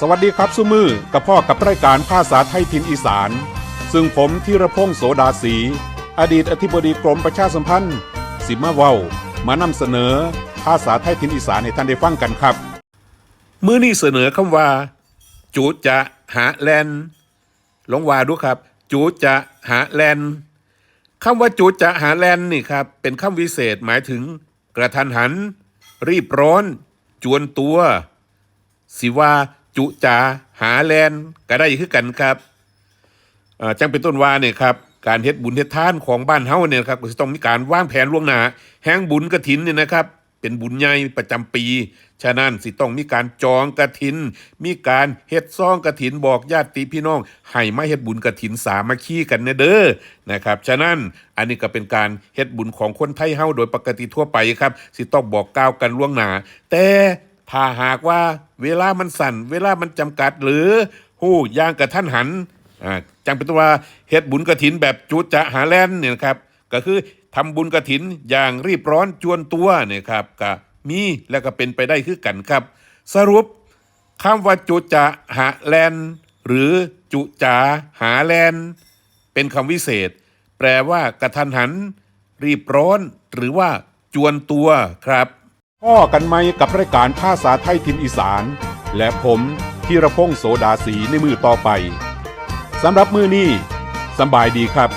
สวัสดีครับสุมือกับพ่อกับรายการภาษาไทยถิ่นอีสาน ซึ่งผมธีรพงศ์โสดาสี อดีตอธิบดีกรมประชาสัมพันธ์ สิมาเว้ามานำเสนอ ภาษาไทยถิ่นอีสานให้ท่านได้ฟังกันครับ มื้อนี้เสนอคำว่า จูจะหาแลนลองว่าดูครับ จูจะหาแลนคำว่าจูจะหาแลนนี่ครับ เป็นคำวิเศษหมายถึง กระทันหัน รีบร้อน จวนตัว สิว่า จุจาหาแลนก็ได้คือกันครับจังเป็นต้นว่าเนี่ยครับการเฮ็ดบุญเฮ็ดทานของบ้านเฮาเนี่ยครับก็สิต้องมีการวางแผนล่วงหน้าแห่งบุญกระถินเนี่ยนะครับ เป็นบุญใหญ่ประจำปี ฉะนั้นสิต้องมีการจองกระถิน มีการเฮ็ดซองกระถินบอกญาติพี่น้องให้มาเฮ็ดบุญกระถินสามัคคีกันเนเด้อนะครับ ฉะนั้นอันนี้ก็เป็นการเฮ็ดบุญของคนไทยเฮาโดยปกติทั่วไปครับ สิต้องบอกกล่าวกันล่วงหน้าแต่ ถ้าหากว่าเวลามันสั่น เวลามันจำกัดหรือหู้ย่างกระท่านหันจังเป็นตัวเฮ็ดบุญกระถินแบบจุดจะหาแลนเนี่ยนะครับ ก็คือทำบุญกระถินอย่างรีบร้อนจวนตัวเนี่ยครับก็มีแล้วก็เป็นไปได้คือกันครับ สรุปคำว่าจุจะหาแลนหรือจุจาหาแลนเป็นคำวิเศษ แปลว่ากระทันหัน รีบร้อน หรือว่าจวนตัวครับ พ่อกันไหมกับรายการภาษาไทยทิมอีสาน และผมธีรพงศ์โสดาสีในมือต่อไปสำหรับมือนี้สบายดีครับ